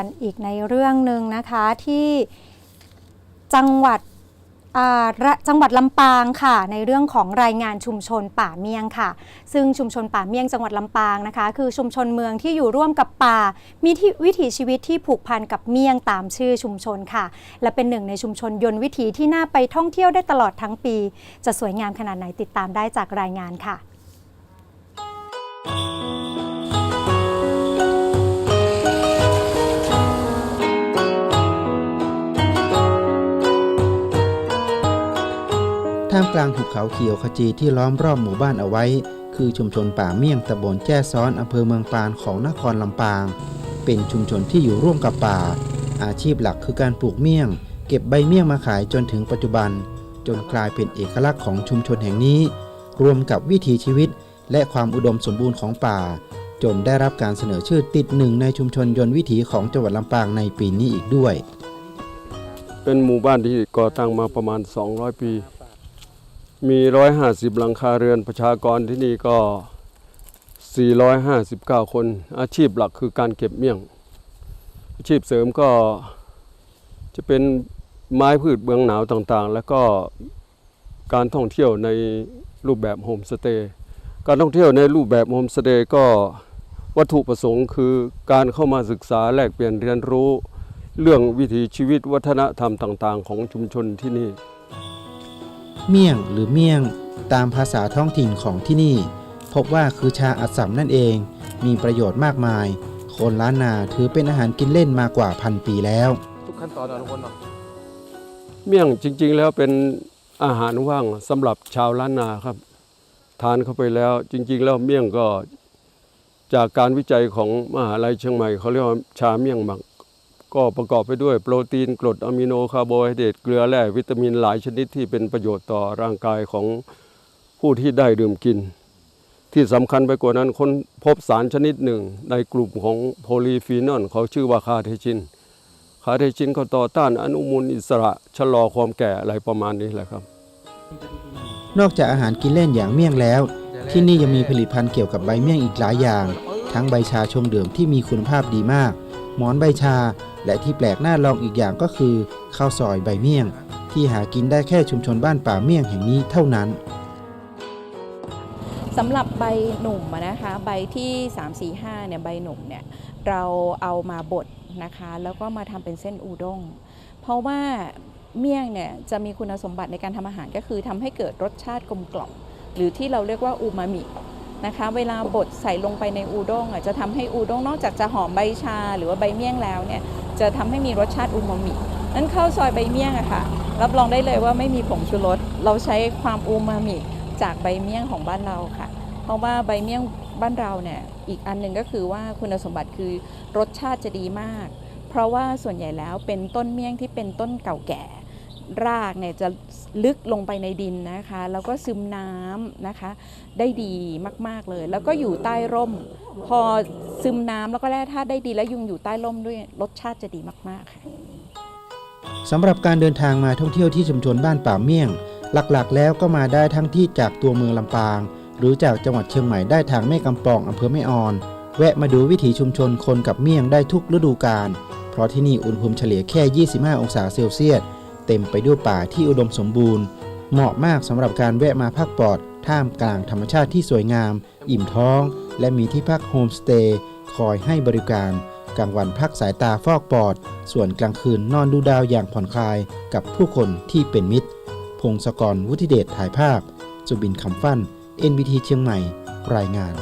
กันอีกในเรื่องหนึ่งนะคะที่จังหวัดจังหวัดลำปางค่ะ ในเรื่องของรายงานชุมชนป่าเมี่ยงค่ะ ซึ่งชุมชนป่าเมี่ยงจังหวัดลำปางนะคะ คือชุมชนเมืองที่อยู่ร่วมกับป่า มีที่วิถีชีวิตที่ผูกพันกับเมี่ยงตามชื่อชุมชนค่ะ และเป็นหนึ่งในชุมชนยนต์วิถีที่น่าไปท่องเที่ยวได้ตลอดทั้งปี จะสวยงามขนาดไหนติดตามได้จากรายงานค่ะ ท่ามกลางหุบเขาเขียวขจีที่ล้อมรอบหมู่บ้านเอาไว้ คือชุมชนป่าเมี่ยงตำบลแจ้ซ้อนอำเภอเมืองปานของนครลำปาง เป็นชุมชนที่อยู่ร่วมกับป่า อาชีพหลักคือการปลูกเมี่ยง เก็บใบเมี่ยงมาขายจนถึงปัจจุบัน จนกลายเป็นเอกลักษณ์ของชุมชนแห่งนี้ รวมกับวิถีชีวิต และความอุดมสมบูรณ์ของป่า จนได้รับการเสนอชื่อติดหนึ่งในชุมชนยนต์วิถีของจังหวัดลำปางในปีนี้อีกด้วย เป็นหมู่บ้านที่ก่อตั้งมาประมาณ 200 ปี มี150หลังคาเรือนประชากรที่นี่ก็ 459 คน อาชีพหลักคือการเก็บเมี่ยง อาชีพเสริมก็จะเป็นไม้พืชเบืองหนาวต่างๆ แล้วก็การท่องเที่ยวในรูปแบบโฮมสเตย์การท่องเที่ยวในรูปแบบโฮมสเตย์ก็วัตถุประสงค์คือการเข้ามาศึกษาแลกเปลี่ยนเรียนรู้ เรื่องวิถีชีวิตวัฒนธรรมต่าง ๆ ของชุมชนที่นี่ เมี่ยงหรือเมี่ยงตามภาษาท้องถิ่นของที่นี่ พบว่าคือชาอัดสำนั่นเอง มีประโยชน์มากมาย คนล้านนาถือเป็นอาหารกินเล่นมากว่าพันปีแล้ว ทุกขั้นตอนนะทุกคนเนาะเมี่ยงจริง ๆ แล้วเป็นอาหารว่างสำหรับชาวล้านนาครับ ทานเข้าไปแล้วจริง ๆ แล้วเมี่ยงก็จากการวิจัยของมหาลัยเชียงใหม่เขาเรียกว่าชาเมี่ยงหมัก ก็ประกอบไปด้วยโปรตีนกรดอะมิโนคาร์โบไฮเดรตเกลือแร่วิตามินหลายชนิดที่เป็นประโยชน์ต่อร่างกายของผู้ที่ได้ดื่มกิน ที่สำคัญไปกว่านั้นค้นพบสารชนิดหนึ่งในกลุ่มของโพลีฟีนอลเขาชื่อว่าคาเทชิน คาเทชินก็ต่อต้านอนุมูลอิสระชะลอความแก่อะไรประมาณนี้แหละครับ นอกจากอาหารกินเล่นอย่างเมี่ยงแล้ว ที่นี่ยังมีผลิตภัณฑ์เกี่ยวกับใบเมี่ยงอีกหลายอย่าง ทั้งใบชาชงเดิมที่มีคุณภาพดีมาก หมอนใบชา และที่แปลกหน้าลองอีกอย่างก็คือข้าวซอยใบเมี่ยง ที่หากินได้แค่ชุมชนบ้านป่าเมี่ยงแห่งนี้เท่านั้นสำหรับใบหนุ่มนะคะใบที่ 3 4 5เนี่ยใบหนุ่มเนี่ยเราเอามาบดนะคะแล้วก็มาทำเป็นเส้นอูด้ง เพราะว่าเมี่ยงเนี่ยจะมีคุณสมบัติในการทำอาหารก็คือทำให้เกิดรสชาติกลมกล่อมหรือที่เราเรียกว่าอูมามินะคะเวลาบดใส่ลงไปในอูด้งอะจะทำให้อูด้งนอกจากจะหอมใบชา หรือว่าใบเมี่ยงแล้วเนี่ย จะทำให้มีรสชาติอูมามินั้นข้าวซอยใบเมี่ยงอะค่ะ รับรองได้เลยว่าไม่มีผงชูรส เราใช้ความอูมามิจากใบเมี่ยงของบ้านเราค่ะ เพราะว่าใบเมี่ยงบ้านเราเนี่ยอีกอันหนึ่งก็คือว่าคุณสมบัติคือรสชาติจะดีมาก เพราะว่าส่วนใหญ่แล้วเป็นต้นเมี่ยงที่เป็นต้นเก่าแก่ รากเนี่ยจะลึกลงไปในดินนะคะ แล้วก็ซึมน้ำนะคะ ได้ดีมาก ๆ เลย แล้วก็อยู่ใต้ร่ม พอซึมน้ำแล้วก็แร่ธาตุได้ดี แล้วยุงอยู่ใต้ร่มด้วยรสชาติจะดีมาก ๆ ค่ะสำหรับการเดินทางมาท่องเที่ยวที่ชุมชนบ้านป่าเมี่ยง หลักๆ แล้วก็มาได้ทั้งที่จากตัวเมืองลำปาง หรือจากจังหวัดเชียงใหม่ได้ทางแม่กำปองอำเภอแม่ออน แวะมาดูวิถีชุมชนคนกับเมี่ยงได้ทุกฤดูกาลเพราะที่นี่อุณหภูมิเฉลี่ยแค่ 25 องศาเซลเซียส เต็มไปด้วยป่าที่อุดมสมบูรณ์ เหมาะมากสำหรับการแวะมาพักปอด ท่ามกลางธรรมชาติที่สวยงาม อิ่มท้อง และมีที่พักโฮมสเตย์คอยให้บริการ กลางวันพักสายตาฟอกปอด ส่วนกลางคืนนอนดูดาวอย่างผ่อนคลายกับผู้คนที่เป็นมิตร พงศกรวุฒิเดชถ่ายภาพ สุบินคำฟัน NBT เชียงใหม่ รายงาน